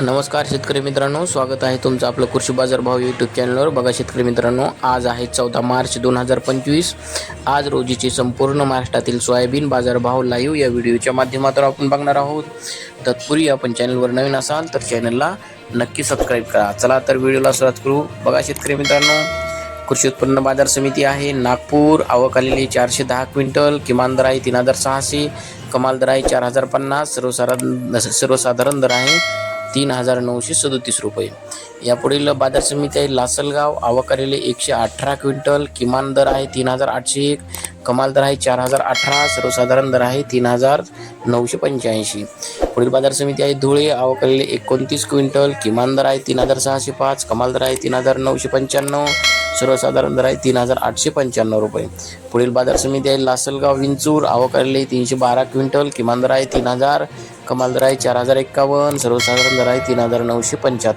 नमस्कार शेतकरी मित्रांनो स्वागत आहे तुमचं आपलं कृषी बाजार भाव यूट्यूब चॅनलवर बघा शेतकरी मित्रांनो आज आहे चौदा मार्च दोन हजार पंचवीस. आज रोजीचे संपूर्ण महाराष्ट्रातील सोयाबीन बाजारभाव लाईव्ह या व्हिडिओच्या माध्यमातून आपण बघणार आहोत. तत्पूर्वी आपण चॅनलवर नवीन असाल तर चॅनलला नक्की सबस्क्राईब करा. चला तर व्हिडिओला सुरुवात करू. बघा शेतकरी मित्रांनो कृषी उत्पन्न बाजार समिती आहे नागपूर. आवक आलेली चारशे दहा क्विंटल किमान दर आहे तीन हजार सहाशे कमाल दर आहे चार हजार पन्नास सर्वसाधारण सर्वसाधारण दर आहे तीन हजार नऊशे सदोतीस रुपये. यापुढील बाजार समिती आहे लासलगाव. आवाकारेले एकशे अठरा क्विंटल. किमान दर आहे तीन हजार आठशे एक. कमाल दर आहे चार हजार अठरा. सर्वसाधारण दर आहे तीन हजार नऊशे पंच्याऐंशी. पुढील बाजार समिती आहे धुळे. आवाकारेले एकोणतीस क्विंटल. किमान दर आहे तीन हजार सहाशे पाच. कमाल दर आहे तीन हजार नऊशे पंच्याण्णव. सर्वसाधारण दर आहे तीन हजार आठशे पंच्याण्णव रुपये. पुढील बाजार समिती आहे लासलगाव विंचूर आवाकारेले तीनशे बारा क्विंटल. किमान दर आहे तीन हजार कमाल दर आहे चार हजार एक्कावन्न सर्वसाधारण दर आहे तीन हजार नऊशे पंच्याहत्तर.